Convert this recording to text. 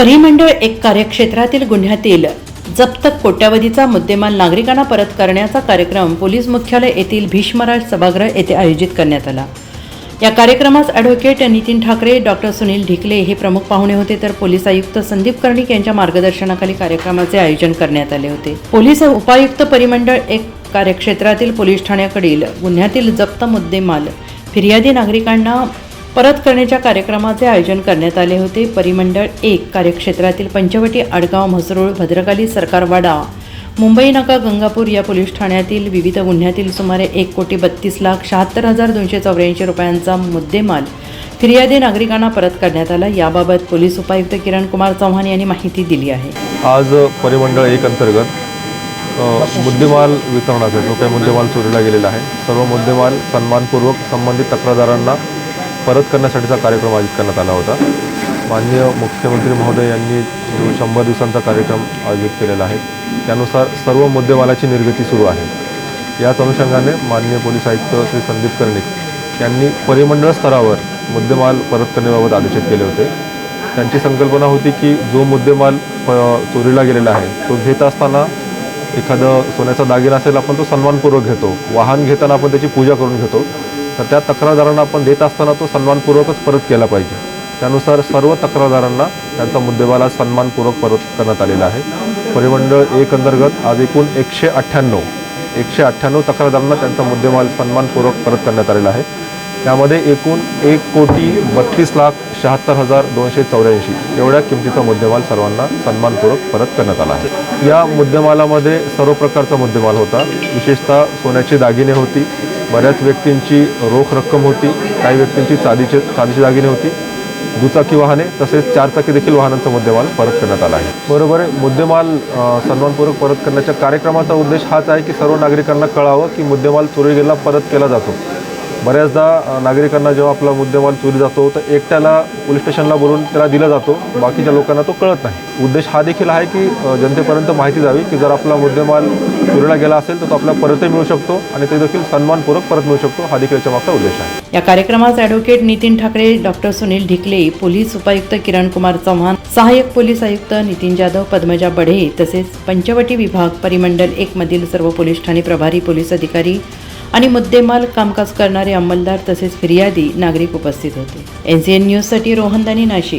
परिमंडळ एक कार्यक्षेत्रातील गुन्ह्यातील जप्त कोट्यावधीचा मुद्देमाल नागरिकांना परत करण्याचा कार्यक्रम पोलीस मुख्यालय येथील भीष्मराज सभागृह येथे आयोजित करण्यात आला. या कार्यक्रमास ॲडव्होकेट नितीन ठाकरे डॉक्टर सुनील ढिकले हे प्रमुख पाहुणे होते. तर पोलीस आयुक्त संदीप कर्णिक यांच्या मार्गदर्शनाखाली कार्यक्रमाचे आयोजन करण्यात आले होते. पोलीस उपायुक्त परिमंडळ एक कार्यक्षेत्रातील पोलीस ठाण्याकडील गुन्ह्यातील जप्त मुद्देमाल फिर्यादी नागरिकांना परत करण्याच्या कार्यक्रमाचे आयोजन करण्यात आले होते. परिमंडळ एक कार्यक्षेत्रातील पंचवटी आडगाव म्हसरूळ भद्रकाली सरकारवाडा मुंबई नाका गंगापूर या पोलीस ठाण्यातील विविध गुन्ह्यातील सुमारे एक कोटी बत्तीस लाख शहात्तर हजार दोनशे चौऱ्याऐंशी रुपयांचा मुद्देमाल फिर्यादी नागरिकांना परत करण्यात आला. याबाबत पोलीस उपायुक्त किरण कुमार चव्हाण यांनी माहिती दिली आहे. आज परिमंडळ एक अंतर्गत मुद्देमाल वितरणाचा जो काही मुद्देमाल चोरीला गेलेला आहे. सर्व मुद्देमाल सन्मानपूर्वक संबंधित तक्रारदारांना परत करण्यासाठीचा कार्यक्रम आयोजित करण्यात आला होता. माननीय मुख्यमंत्री महोदय यांनी जो शंभर दिवसांचा कार्यक्रम आयोजित केलेला आहे त्यानुसार सर्व मुद्देमालाची निर्मिती सुरू आहे. याच अनुषंगाने माननीय पोलीस आयुक्त श्री संदीप कर्णिक यांनी परिमंडळ स्तरावर मुद्देमाल परत करण्याबाबत आदेशित केले होते. त्यांची संकल्पना होती की जो मुद्देमाल प- चोरीला गेलेला आहे तो घेत असताना एखादं सोन्याचा दागिना असेल आपण तो सन्मानपूर्वक घेतो. वाहन घेताना आपण त्याची पूजा करून घेतो. तर त्या तक्रारदारांना आपण देत असताना तो सन्मानपूर्वकच परत केला पाहिजे. त्यानुसार सर्व तक्रारदारांना त्यांचा मुद्देमाला सन्मानपूर्वक परत करण्यात आलेला आहे. परिमंडळ एक अंतर्गत आज एकूण एकशे अठ्ठ्याण्णव एकशे अठ्ठ्याण्णव तक्रारदारांना त्यांचा मुद्देमाल सन्मानपूर्वक परत करण्यात आलेला आहे. त्यामध्ये एकूण एक कोटी बत्तीस लाख शहात्तर हजार दोनशे चौऱ्याऐंशी एवढ्या किमतीचा मुद्देमाल सर्वांना सन्मानपूर्वक परत करण्यात आला आहे. या मुद्देमालामध्ये सर्व प्रकारचा मुद्देमाल होता. विशेषतः सोन्याची दागिने होती. बऱ्याच व्यक्तींची रोख रक्कम होती काही व्यक्तींची चादीचे चांदीची दागिने होती. दुचाकी वाहने तसेच चारचाकी देखील वाहनांचा मुद्देमाल परत करण्यात आला आहे. बरोबर आहे. मुद्देमाल सन्मानपूर्वक परत करण्याच्या कार्यक्रमाचा उद्देश हाच आहे की सर्व नागरिकांना कळावं की मुद्देमाल चोरी गेला परत केला जातो. बऱ्याचदा नागरिकांना जेव्हा आपला मुद्देमाल चोरी जातो तर एकट्याला पोलीस स्टेशनला बोलून त्याला दिला जातो. बाकीच्या लोकांना तो कळत नाही. उद्देश हा देखील आहे की जनतेपर्यंत माहिती जावी की जर आपला मुद्देमाल चोरीला गेला असेल तर तो आपल्याला परतही मिळू शकतो आणि ते देखील सन्मानपूर्वक परत मिळू शकतो. हा देखील याच्या मागचा उद्देश आहे. या कार्यक्रमास advocate Nitin Thackeray doctor Sunil Dhikale police उपायुक्त किरण कुमार चव्हाण सहाय्यक पोलीस आयुक्त नितीन जाधव पद्मजा बढे तसेच पंचवटी विभाग परिमंडल एक मधील सर्व पोलीस ठाणे प्रभारी पोलीस अधिकारी आणि मुद्देमाल कामकाज करणारे अंमलदार तसेच फिर्यादी नागरिक उपस्थित होते. एन सी एन न्यूजसाठी रोहनदानी नाशिक.